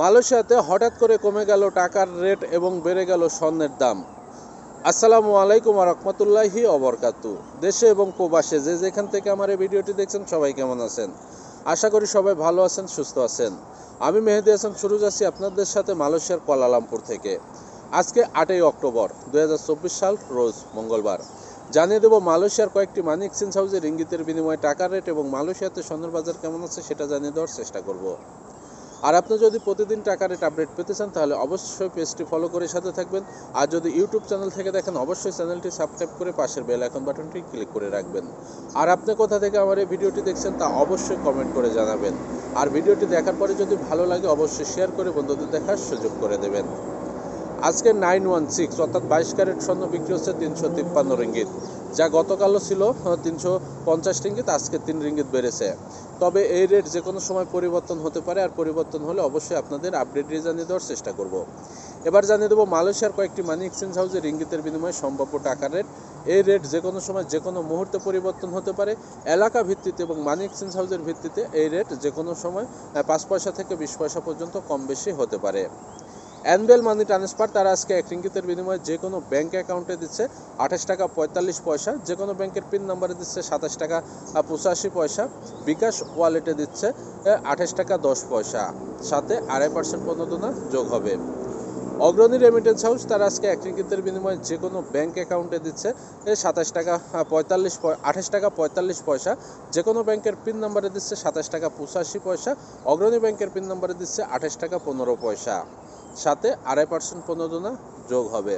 মালয়েশিয়াতে হঠাৎ করে কমে গেল টাকার রেট এবং বেড়ে গেল স্বর্ণের দাম। আসসালামু আলাইকুম রহমতুল্লাহি অবরকাতু দেশে এবং প্রবাসে যে যেখান থেকে আমার এই ভিডিওটি দেখছেন সবাই কেমন আছেন? আশা করি সবাই ভালো আছেন, সুস্থ আছেন। আমি মেহেদি হাসান সুরুজ আছি আপনাদের সাথে মালয়েশিয়ার কুয়ালালামপুর থেকে। আজকে আটই অক্টোবর দু হাজার চব্বিশ সাল, রোজ মঙ্গলবার। জানিয়ে দেবো মালয়েশিয়ার কয়েকটি মানি এক্সচেঞ্জ হাউসের ইঙ্গিতের বিনিময়ে টাকার রেট এবং মালয়েশিয়াতে স্বর্ণের বাজার কেমন আছে সেটা জানিয়ে দেওয়ার চেষ্টা করব। আর আপনি যদি প্রতিদিন টাকা রেট আপডেট পেতে চান, তাহলে অবশ্যই পেজটি ফলো করে সাথে থাকবেন। আর যদি ইউটিউব চ্যানেল থেকে দেখেন, অবশ্যই চ্যানেলটি সাবস্ক্রাইব করে পাশের বেল আইকন বাটনটি ক্লিক করে রাখবেন। আর আপনি কোথা থেকে আমার এই ভিডিওটি দেখছেন, তা অবশ্যই কমেন্ট করে জানাবেন। আর ভিডিওটি দেখার পরে যদি ভালো লাগে, অবশ্যই শেয়ার করে বন্ধুদের দেখার সুযোগ করে দেবেন। আজকে নাইন ওয়ান সিক্স অর্থাৎ বাইশ ক্যারেট স্বর্ণ বিক্রি হচ্ছে তিনশো তিপ্পান্ন রিঙ্গিত। যা গতকালও ছিল তিনশো পঞ্চাশ রিঙ্গিত, আজকে তিন রিঙ্গিত বেড়েছে। তবে এই রেট যে কোনো সময় পরিবর্তন হতে পারে, আর পরিবর্তন হলে অবশ্যই আপনাদের আপডেট দিয়ে জানিয়ে দেওয়ার চেষ্টা করব। এবার জানিয়ে দেবো মালয়েশিয়ার কয়েকটি মানি এক্সচেঞ্জ হাউসে রিঙ্গিতের বিনিময়ে সম্ভাব্য টাকার রেট এই রেট যে কোনো সময় যে কোনো মুহূর্তে পরিবর্তন হতে পারে। এলাকা ভিত্তিতে এবং মানি এক্সচেঞ্জ হাউসের ভিত্তিতে এই রেট যে কোনো সময় পাঁচ পয়সা থেকে বিশ পয়সা পর্যন্ত কম বেশি হতে পারে। অ্যানুয়াল মানি ট্রান্সফার তারা আজকে এক রিঙ্গিতের বিনিময়ে যে কোনো ব্যাংক অ্যাকাউন্টে দিচ্ছে আঠাশ টাকা পঁয়তাল্লিশ পয়সা যে কোনো ব্যাংকের পিন নাম্বারে দিচ্ছে সাতাশ টাকা পঁচাশি পয়সা, বিকাশ ওয়ালেটে দিচ্ছে আঠাশ টাকা দশ পয়সা। সাথে আড়াই পার্সেন্ট প্রণোদনা যোগ হবে। অগ্রণী রেমিটেন্স হাউস তারা আজকে এক রিঙ্গিতের বিনিময়ে যে কোনো ব্যাংক অ্যাকাউন্টে দিচ্ছে সাতাশ টাকা পঁয়তাল্লিশ আঠাশ টাকা পঁয়তাল্লিশ পয়সা যে কোনো ব্যাংকের পিন নাম্বারে দিচ্ছে সাতাশ টাকা পঁচাশি পয়সা, অগ্রণী ব্যাংকের পিন নাম্বারে দিচ্ছে আঠাশ টাকা পনেরো পয়সা। সাথে আড়াই পার্সেন্ট প্রণোদনা যোগ হবে।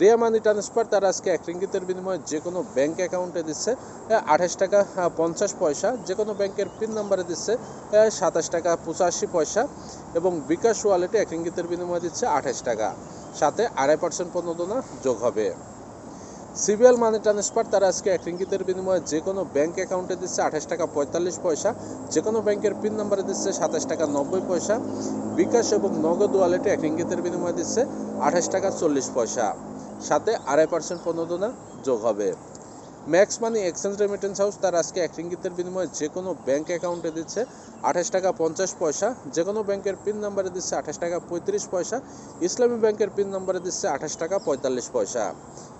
রিয়া মানি ট্রান্সফার তারা আজকে এক রিঙ্গিতের বিনিময়ে যে কোনো ব্যাঙ্ক অ্যাকাউন্টে দিচ্ছে আঠাশ টাকা পঞ্চাশ পয়সা যে কোনো ব্যাংকের পিন নাম্বারে দিচ্ছে সাতাশ টাকা, পঁচাশি পয়সা এবং বিকাশ ওয়ালেটে এক রিঙ্গিতের বিনিময়ে দিচ্ছে আঠাশ টাকা। সাথে আড়াই পার্সেন্ট প্রণোদনা যোগ হবে। সিবিএল মানি ট্রান্সফার তারা আজকে এক রিঙ্গিতের বিনিময়ে যে কোনো ব্যাংক অ্যাকাউন্টে দিচ্ছে আঠাশ টাকা পঁয়তাল্লিশ পয়সা যে কোনো ব্যাংকের পিন নাম্বারে দিচ্ছে সাতাশ টাকা নব্বই পয়সা, বিকাশ এবং নগদ ওয়ালেটে এক রিঙ্গিতের বিনিময়ে দিচ্ছে আঠাশ টাকা চল্লিশ পয়সা। সাথে আড়াই পার্সেন্ট প্রণোদনা যোগ হবে। Max money exchange remittance house তার আজকে এক রিঙ্গিতের বিনিময়ে যে কোনো ব্যাংক অ্যাকাউন্টে দিচ্ছে আঠাশ টাকা পঞ্চাশ পয়সা যে কোনো ব্যাংকের পিন নাম্বারে দিচ্ছে আঠাশ টাকা পঁয়ত্রিশ পয়সা, ইসলামী ব্যাংকের পিন নাম্বারে দিচ্ছে আঠাশ টাকা পঁয়তাল্লিশ পয়সা।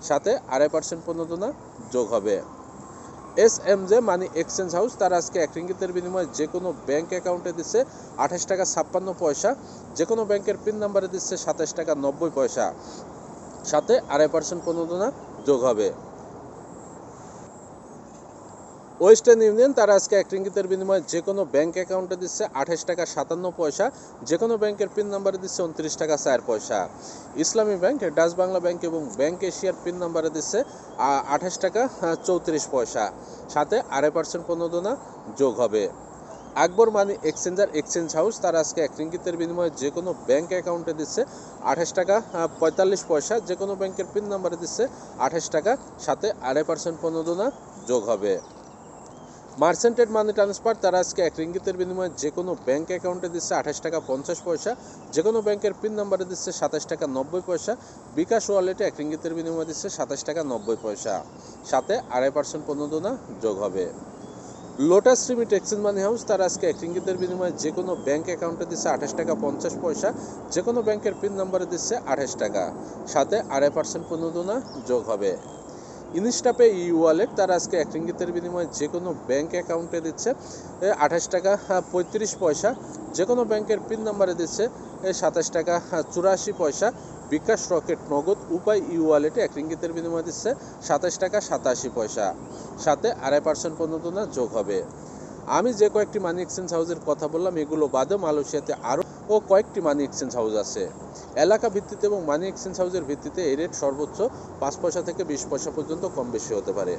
সাথে আড়াই পার্সেন্ট প্রণোদনা যোগ হবে। S M J money exchange house তার আজকে এক রিঙ্গিতের বিনিময়ে যে কোনো ব্যাংক অ্যাকাউন্টে দিচ্ছে আঠাশ টাকা ছাপ্পান্ন পয়সা যে কোনো ব্যাংকের পিন নাম্বারে দিচ্ছে সাতাশ টাকা নব্বই পয়সা। সাথে আড়াই পার্সেন্ট প্রণোদনা যোগ হবে। ওয়েস্টার্ন ইউনিয়ন, তারা আজকে এক রিঙ্গিতের বিনিময়ে যে কোনো ব্যাংক অ্যাকাউন্টে দিচ্ছে আঠাশ টাকা সাতান্ন পয়সা যে কোনো ব্যাংকের পিন নাম্বারে দিচ্ছে উনত্রিশ টাকা চার পয়সা। Islami bank, Dutch Bangla bank এবং ব্যাংক এশিয়ার পিন নাম্বারে দিচ্ছে আঠাশ টাকা চৌত্রিশ পয়সা। সাথে আড়াই পার্সেন্ট প্রণোদনা যোগ হবে। Akbar money exchanger exchange house, তারা আজকে এক রিঙ্গিতের বিনিময়ে যে কোনো ব্যাংক অ্যাকাউন্টে দিচ্ছে আঠাশ টাকা পঁয়তাল্লিশ পয়সা যে কোনো ব্যাংকের পিন নাম্বারে দিচ্ছে আঠাশ টাকা, সাথে আড়াই পার্সেন্ট প্রণোদনা যোগ হবে। মার্সেন্টেড মানি ট্রান্সফার, তারা আজকে এক রিঙ্গিতের বিনিময়ে যে কোনো ব্যাংক অ্যাকাউন্টে দিচ্ছে আঠাশ টাকা পঞ্চাশ পয়সা যে কোনো ব্যাংকের পিন নাম্বারে দিচ্ছে সাতাশ টাকা নব্বই পয়সা, বিকাশ ওয়ালেটে এক রিঙ্গিতের বিনিময়ে দিচ্ছে সাতাশ টাকা নব্বই পয়সা। সাথে আড়াই পার্সেন্ট প্রণোদনা যোগ হবে। Lotus remit exchange money house তার আজকে এক রিঙ্গিতের বিনিময়ে যে কোনো ব্যাংক অ্যাকাউন্টে দিচ্ছে আঠাশ টাকা পঞ্চাশ পয়সা যে কোনো ব্যাংকের পিন নাম্বারে দিচ্ছে আঠাশ টাকা। সাথে আড়াই পার্সেন্ট প্রণোদনা যোগ হবে। ইনস্টাপে ই ওয়ালেট, তার আজকে এক রিঙ্গিতের বিনিময়ে যে কোনো ব্যাঙ্ক অ্যাকাউন্টে দিচ্ছে আঠাশ টাকা পঁয়ত্রিশ পয়সা। যে কোনো ব্যাংকের পিন নাম্বারে দিচ্ছে সাতাশ টাকা চুরাশি পয়সা। বিকাশ রকেট নগদ উপায় ই ওয়ালেটে এক রিঙ্গিতের বিনিময়ে দিচ্ছে, সাতাশ টাকা, সাতাশি পয়সা। সাথে আড়াই পার্সেন্ট প্রণোদনা যোগ হবে। আমি যে কয়েকটি মানি এক্সচেঞ্জ হাউসের কথা বললাম, এগুলো বাদে মালয়েশিয়াতে আরও ও কয়েকটি মানি এক্সচেঞ্জ হাউস আছে। এলাকা ভিত্তিতে এবং মানি এক্সচেঞ্জ হাউসের ভিত্তিতে এই রেট সর্বোচ্চ পাঁচ পয়সা থেকে বিশ পয়সা পর্যন্ত কম বেশি হতে পারে।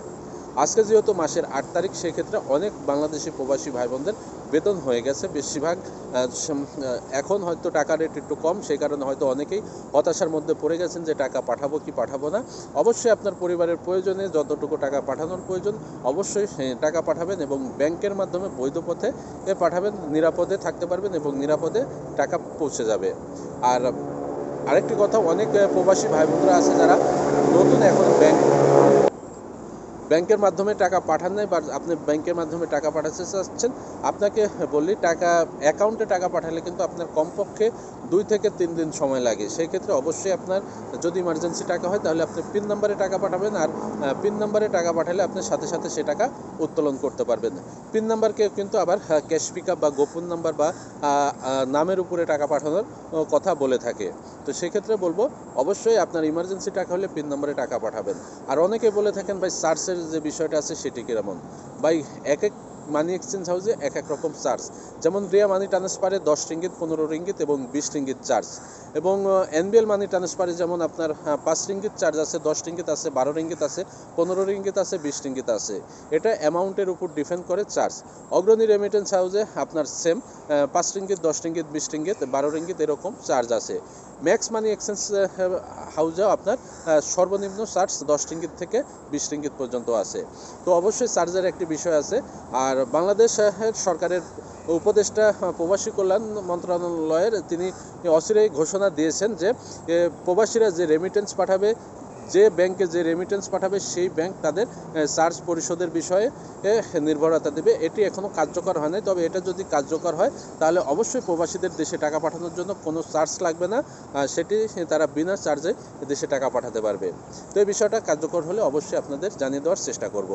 আজকে যেহেতু মাসের আট তারিখ, সেক্ষেত্রে অনেক বাংলাদেশি প্রবাসী ভাই বোনদের বেতন হয়ে গেছে বেশিরভাগ। এখন হয়তো টাকা রেট একটু কম, সেই কারণে হয়তো অনেকেই হতাশার মধ্যে পড়ে গেছেন যে টাকা পাঠাবো কি পাঠাবো না। অবশ্যই আপনার পরিবারের প্রয়োজনে যতটুকু টাকা পাঠানোর প্রয়োজন, অবশ্যই টাকা পাঠাবেন এবং ব্যাংকের মাধ্যমে বৈধ পথে পাঠাবেন, নিরাপদে থাকতে পারবেন এবং নিরাপদে টাকা পৌঁছে যাবে। আর আরেকটি কথা, অনেক প্রবাসী ভাই বোনরা আছে যারা নতুন এখন ব্যাংক ব্যাংকের মাধ্যমে টাকা পাঠান নাই, বা আপনি ব্যাংকের মাধ্যমে টাকা পাঠাতে চাচ্ছেন আপনাকে বললি, টাকা অ্যাকাউন্টে টাকা পাঠালে কিন্তু আপনার কমপক্ষে দুই থেকে তিন দিন সময় লাগে। সেই ক্ষেত্রে অবশ্যই আপনার যদি ইমার্জেন্সি টাকা হয়, তাহলে আপনি পিন নাম্বারে টাকা পাঠাবেন আর পিন নাম্বারে টাকা পাঠালে আপনি সাথে সাথে সে টাকা উত্তোলন করতে পারবেন। পিন নাম্বারকে কিন্তু আবার ক্যাশ পিক বা গোপন নাম্বার বা নামের উপরে টাকা পাঠানোর কথা বলে থাকে। তো সেক্ষেত্রে বলব, অবশ্যই আপনার ইমার্জেন্সি টাকা হলে পিন নাম্বারে টাকা পাঠাবেন। আর অনেকে বলে থাকেন, ভাই চার্জের যে বিষয়টা আছে, সেটি কীরকম? ভাই, এক এক মানি এক্সচেঞ্জ হাউসে এক এক রকম চার্জ যেমন রিয়া মানি ট্রান্সফারে দশ রিঙ্গিত পনেরো রিঙ্গিত এবং বিশ রিঙ্গিত চার্জ এবং এনবিএল মানি ট্রান্সফারে যেমন আপনার পাঁচ রিঙ্গিত চার্জ আছে, দশ রিঙ্গিত আছে, বারো রিঙ্গিত আছে, পনেরো রিঙ্গিত আছে, বিশ রিঙ্গিত আছে। এটা অ্যামাউন্টের উপর ডিপেন্ড করে চার্জ অগ্রণী রেমিটেন্স হাউসে আপনার সেম পাঁচ রিঙ্গিত দশ রিঙ্গিত বিশ রিঙ্গিত বারো রিঙ্গিত এরকম চার্জ আছে। ম্যাক্স মানি এক্সচেঞ্জ হাউজেও আপনার সর্বনিম্ন চার্জ দশ রিঙ্গিত থেকে বিশ রিঙ্গিত পর্যন্ত আছে। তো অবশ্যই চার্জের একটি বিষয় আছে। আর বাংলাদেশের সরকারের উপদেষ্টা প্রবাসী কল্যাণ মন্ত্রণালয়ের তিনি অচিরেই ঘোষণা দিয়েছেন যে প্রবাসীরা যে রেমিটেন্স পাঠাবে যে ব্যাংকে যে রেমিটেন্স পাঠাবে, সেই ব্যাংক তাদের চার্জ পরিশোধের বিষয়ে নির্ভরতা দেবে। এটি এখনও কার্যকর হয় নাই তবে এটা যদি কার্যকর হয়, তাহলে অবশ্যই প্রবাসীদের দেশে টাকা পাঠানোর জন্য কোনো চার্জ লাগবে না সেটি তারা বিনা চার্জে দেশে টাকা পাঠাতে পারবে। তো এই বিষয়টা কার্যকর হলে অবশ্যই আপনাদের জানিয়ে দেওয়ার চেষ্টা করব।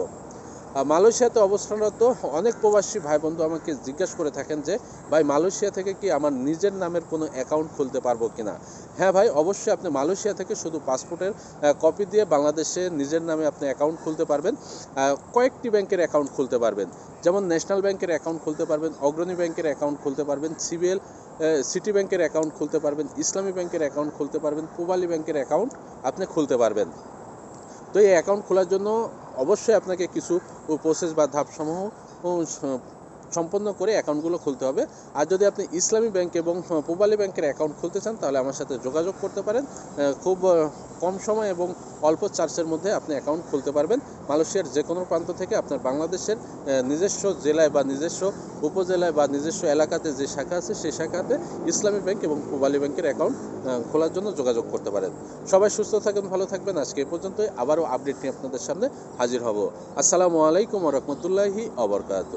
মালয়েশিয়াতে অবস্থানরত অনেক প্রবাসী ভাই বন্ধু আমাকে জিজ্ঞাসা করে থাকেন যে, ভাই, মালয়েশিয়া থেকে কি আমার নিজের নামের কোনো অ্যাকাউন্ট খুলতে পারব কিনা? হ্যাঁ ভাই, অবশ্যই আপনি মালয়েশিয়া থেকে শুধু পাসপোর্টের কপি দিয়ে বাংলাদেশে নিজের নামে আপনি অ্যাকাউন্ট খুলতে পারবেন কয়েকটি ব্যাংকের অ্যাকাউন্ট খুলতে পারবেন। যেমন ন্যাশনাল ব্যাংকের অ্যাকাউন্ট খুলতে পারবেন, অগ্রণী ব্যাংকের অ্যাকাউন্ট খুলতে পারবেন সিবিএল সিটি ব্যাংকের অ্যাকাউন্ট খুলতে পারবেন, ইসলামী ব্যাংকের অ্যাকাউন্ট খুলতে পারবেন, পূবালী ব্যাংকের অ্যাকাউন্ট আপনি খুলতে পারবেন। তো এই অ্যাকাউন্ট খোলার জন্য অবশ্যই আপনাকে কিছু প্রসেস বা ধাপসমূহ সম্পন্ন করে অ্যাকাউন্টগুলো খুলতে হবে। আর যদি আপনি ইসলামী ব্যাংক এবং পূবালী ব্যাংকের অ্যাকাউন্ট খুলতে চান, তাহলে আমার সাথে যোগাযোগ করতে পারেন। খুব কম সময় এবং অল্প চার্জের মধ্যে আপনি অ্যাকাউন্ট খুলতে পারবেন। মালয়েশিয়ার যে কোনো প্রান্ত থেকে আপনার বাংলাদেশের নিজস্ব জেলায় বা নিজস্ব উপজেলায় বা নিজস্ব এলাকাতে যে শাখা আছে, সেই শাখাতে ইসলামী ব্যাংক এবং পূবালী ব্যাংকের অ্যাকাউন্ট খোলার জন্য যোগাযোগ করতে পারেন। সবাই সুস্থ থাকেন, ভালো থাকবেন। আজকে এ পর্যন্তই। আবারও আপডেট নিয়ে আপনাদের সামনে হাজির হব। আসসালামু আলাইকুম রহমতুল্লাহি অবরকাত